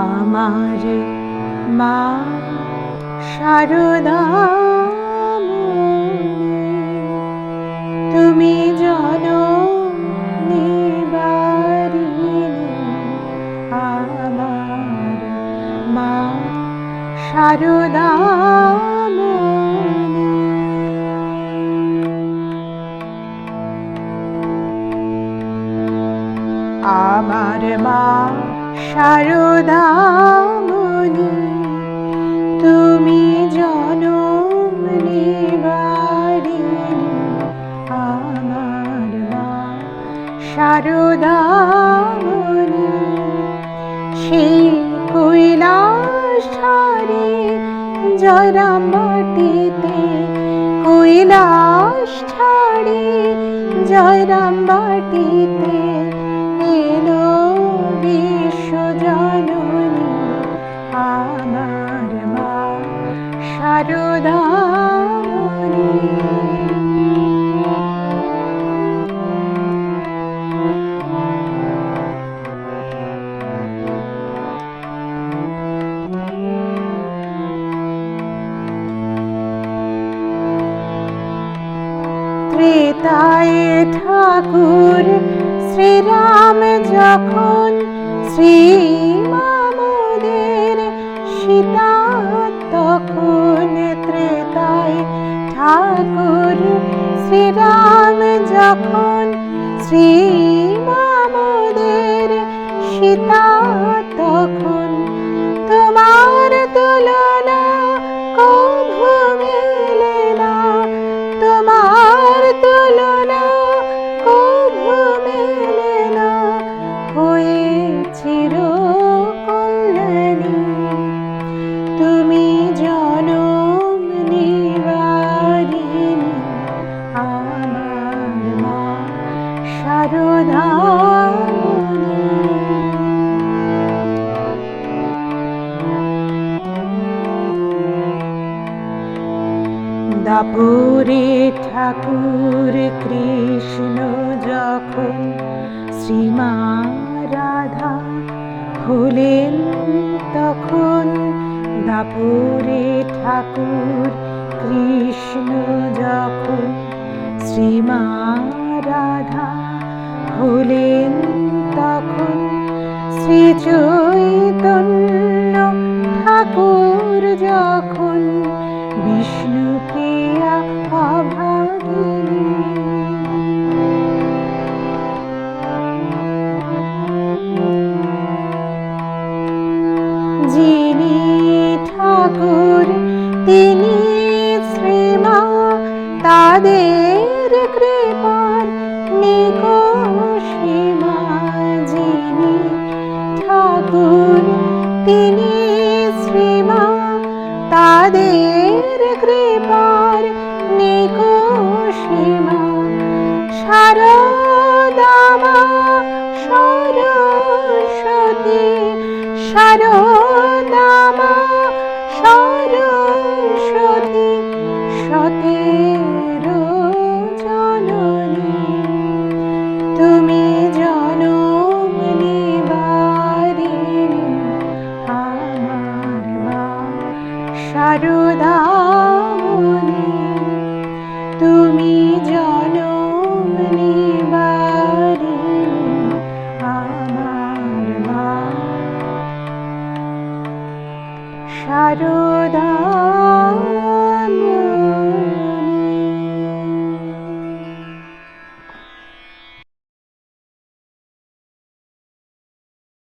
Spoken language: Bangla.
আমার মা শারদা তুমি নিবারিণী আমার মা শারদা আমার মা শারদামণি তুমি জনম আমার মা শারদামণি সেই কৈলাস ছাড়ে জয়রাম বাটিতে কৈলাস ছাড়ে জয়রাম বাটিতে ত্রেতায় ঠাকুর শ্রীরাম যখন শ্রী দাপুরে ঠাকুর কৃষ্ণ যখন শ্রীমা রাধা হলেন তখন দাপুরে ঠাকুর কৃষ্ণ যখন শ্রীমা রাধা হলেন তখন শ্রী চৈতন্য যিনি ঠাকুর তিনি শ্রীমা তাদের কৃপার মা শারদা